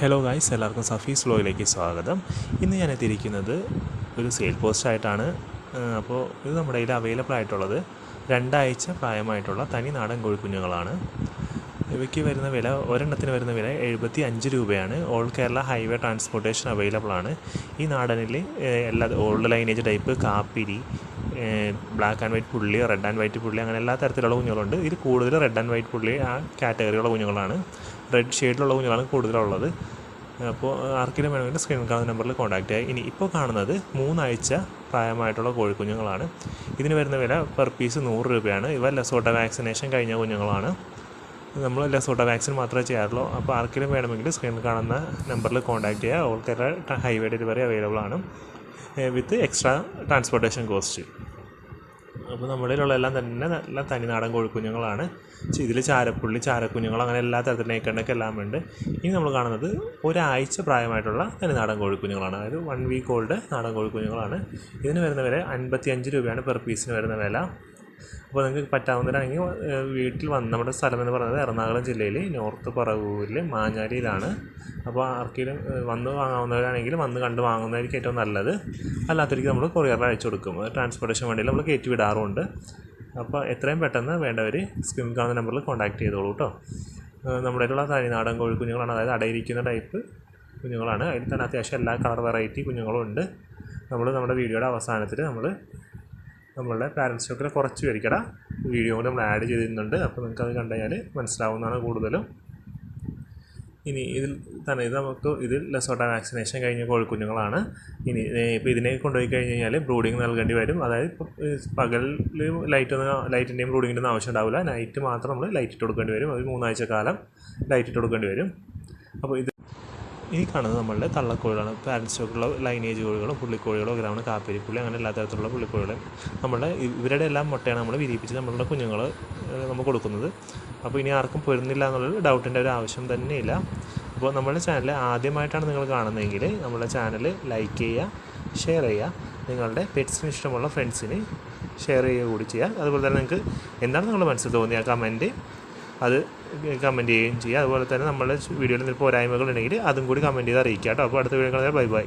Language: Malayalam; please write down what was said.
ഹലോ ഗായ്സ് എല്ലാവർക്കും സഫീസ് ലോയിലേക്ക് സ്വാഗതം. ഇന്ന് ഞാൻ എത്തിയിരിക്കുന്നത് ഒരു സെയിൽ പോസ്റ്റ് ആയിട്ടാണ്. അപ്പോൾ ഇത് നമ്മുടെ കയ്യിൽ അവൈലബിൾ ആയിട്ടുള്ളത് രണ്ടാഴ്ച പ്രായമായിട്ടുള്ള തനി നാടൻ കോഴിക്കുഞ്ഞുങ്ങളാണ് ഇവയ്ക്ക് വരുന്ന വില ഒരെണ്ണത്തിന് വരുന്ന വില എഴുപത്തി അഞ്ച് രൂപയാണ്. All Kerala highway transportation available ആണ്. ഈ നാടനിൽ എല്ലാ ഓൾഡ് ലൈനേജ് ടൈപ്പ് കാപ്പിരി ബ്ലാക്ക് ആൻഡ് വൈറ്റ് പുള്ളി റെഡ് ആൻഡ് വൈറ്റ് പുള്ളി അങ്ങനെ എല്ലാ തരത്തിലുള്ള കുഞ്ഞുങ്ങളുണ്ട്. ഇതിൽ കൂടുതൽ റെഡ് ആൻഡ് വൈറ്റ് പുള്ളി ആ കാറ്റഗറിയുള്ള കുഞ്ഞുങ്ങളാണ്. റെഡ് ഷെയ്ഡിലുള്ള കുഞ്ഞുങ്ങളാണ് കൂടുതലുള്ളത്. അപ്പോൾ ആർക്കെങ്കിലും വേണമെങ്കിൽ സ്ക്രീൻ കാണുന്ന നമ്പറിൽ കോൺടാക്റ്റ് ചെയ്യുക ഇനി ഇപ്പോൾ കാണുന്നത് മൂന്നാഴ്ച പ്രായമായിട്ടുള്ള കോഴിക്കുഞ്ഞുങ്ങളാണ്. ഇതിന് വരുന്ന വില പെർ പീസ് നൂറ് രൂപയാണ്. ഇവ ലെസോട്ട വാക്സിനേഷൻ കഴിഞ്ഞ കുഞ്ഞുങ്ങളാണ്. നമ്മൾ ലെസോട്ട വാക്സിൻ മാത്രമേ ചെയ്യാറുള്ളൂ. അപ്പോൾ ആർക്കെങ്കിലും വേണമെങ്കിൽ സ്ക്രീനിൽ കാണുന്ന നമ്പറിൽ കോൺടാക്റ്റ് ചെയ്യുക ഓൾ ഹൈവേ ഡെലിവറി അവൈലബിൾ ആണ്. വിത്ത് എക്സ്ട്രാ ട്രാൻസ്പോർട്ടേഷൻ കോസ്റ്റ് അപ്പോൾ നമ്മുടെ കയ്യിലുള്ള എല്ലാം തന്നെ നല്ല തനിനാടൻ കോഴിക്കുഞ്ഞുങ്ങളാണ്. ഇതിൽ ചാരപ്പുള്ളി ചാരക്കുഞ്ഞുങ്ങൾ അങ്ങനെ എല്ലാ തരത്തിലും ഏക്കണ്ടൊക്കെ എല്ലാം ഉണ്ട്. ഇനി നമ്മൾ കാണുന്നത് ഒരാഴ്ച പ്രായമായിട്ടുള്ള തനിനാടൻ കോഴിക്കുഞ്ഞുങ്ങളാണ്. അതായത് വൺ വീക്ക് ഓൾഡ് നാടൻ കോഴിക്കുഞ്ഞുങ്ങളാണ്. ഇതിന് വരുന്ന വില അൻപത്തി അഞ്ച് രൂപയാണ് പെർ പീസിന് വരുന്ന വില. അപ്പോൾ നിങ്ങൾക്ക് പറ്റാവുന്നതാണെങ്കിൽ ഏഹ്, വീട്ടിൽ വന്ന് നമ്മുടെ സ്ഥലം എന്ന് പറയുന്നത് എറണാകുളം ജില്ലയിൽ നോർത്ത് പറവൂരിൽ മാഞ്ഞാലിയിലാണ് അപ്പോൾ ആർക്കെങ്കിലും വന്ന് വാങ്ങാവുന്നവരാണെങ്കിൽ വന്ന് കണ്ട് വാങ്ങുന്നതായിരിക്കും ഏറ്റവും നല്ലത്. അല്ലാത്തവർക്ക് നമ്മൾ കൊറിയറിൽ അയച്ചു കൊടുക്കും. ട്രാൻസ്പോർട്ടേഷൻ വേണ്ടിയിൽ നമ്മൾ കയറ്റി വിടാറുമുണ്ട് അപ്പോൾ എത്രയും പെട്ടെന്ന് വേണ്ടവർ സ്ക്രീൻ കാണുന്ന നമ്പറിൽ കോൺടാക്ട് ചെയ്തോളൂ കേട്ടോ നമ്മുടെ കയ്യിലുള്ള തനിനാടൻ കോഴിക്കുഞ്ഞുങ്ങളാണ് അതായത് അടയിരിക്കുന്ന ടൈപ്പ് കുഞ്ഞുങ്ങളാണ്. അതിൽ തന്നെ അത്യാവശ്യം എല്ലാ കളർ വെറൈറ്റി കുഞ്ഞുങ്ങളും ഉണ്ട് നമ്മൾ നമ്മുടെ വീഡിയോയുടെ അവസാനത്തിൽ നമ്മൾ നമ്മളുടെ പാരൻസ് സ്റ്റോക്കിൽ കുറച്ച് പേരിക്കട വീഡിയോ നമ്മൾ ആഡ് ചെയ്തിരുന്നുണ്ട്. അപ്പോൾ നിങ്ങൾക്ക് അത് കണ്ടു കഴിഞ്ഞാൽ മനസ്സിലാവുന്നതാണ് കൂടുതലും. ഇനി ഇതിൽ തന്നെ ഇത് നമുക്ക് ഇതിൽ ലെസോട്ട വാക്സിനേഷൻ കഴിഞ്ഞ കോഴിക്കുഞ്ഞുങ്ങളാണ്. ഇനി ഇപ്പോൾ ഇതിനെ കൊണ്ടുപോയി കഴിഞ്ഞ് കഴിഞ്ഞാൽ ബ്രൂഡിങ് നൽകേണ്ടി വരും. അതായത് പകൽ ലൈറ്റ് ഒന്നും ലൈറ്റിന്റെയും ബ്രൂഡിങ്ങിന്റെ ഒന്നും ആവശ്യം ഉണ്ടാവില്ല. നൈറ്റ് മാത്രം നമ്മൾ ലൈറ്റ് ഇട്ട് കൊടുക്കേണ്ടി വരും. അത് മൂന്നാഴ്ച കാലം ലൈറ്റ് ഇട്ട് കൊടുക്കേണ്ടി വരും. അപ്പോൾ ഇത് ഈ കാണുന്നത് നമ്മളുടെ തള്ളക്കോഴികളാണ്. പാരന്റ് സ്റ്റോക്കുള്ള ലൈനേജ് കോഴികളോ പുള്ളിക്കോഴികളോ ഗ്രാമ കാപ്പിരിപ്പുള്ളി അങ്ങനെ എല്ലാ തരത്തിലുള്ള പുള്ളിക്കോഴികൾ നമ്മളുടെ ഇവരുടെ എല്ലാം മുട്ടയാണ് നമ്മൾ വിരിയിപ്പിച്ച് നമ്മളുടെ കുഞ്ഞുങ്ങൾ നമ്മൾ കൊടുക്കുന്നത്. അപ്പോൾ ഇനി ആർക്കും പൊരുന്നില്ല എന്നുള്ളൊരു ഡൗട്ടിന്റെ ഒരു ആവശ്യം തന്നെയില്ല. അപ്പോൾ നമ്മുടെ ചാനൽ ആദ്യമായിട്ടാണ് നിങ്ങൾ കാണുന്നതെങ്കിൽ നമ്മുടെ ചാനൽ ലൈക്ക് ചെയ്യുക ഷെയർ ചെയ്യുക നിങ്ങളുടെ പെറ്റ്സിന് ഇഷ്ടമുള്ള ഫ്രണ്ട്സിന് ഷെയർ ചെയ്യുക കൂടി ചെയ്യുക. അതുപോലെ തന്നെ നിങ്ങൾക്ക് എന്താണ് നിങ്ങളുടെ മനസ്സിൽ തോന്നിയ കമന്റ് അത് കമന്റ് ചെയ്യുകയും ചെയ്യുക അതുപോലെ തന്നെ നമ്മുടെ വീഡിയോയിൽ എന്തെങ്കിലും പോരായ്മകളുണ്ടെങ്കിൽ അതും കൂടി കമന്റ് ചെയ്ത് അറിയിക്കുക കേട്ടോ. അപ്പോൾ അടുത്ത വീഡിയോ ബൈ ബൈ.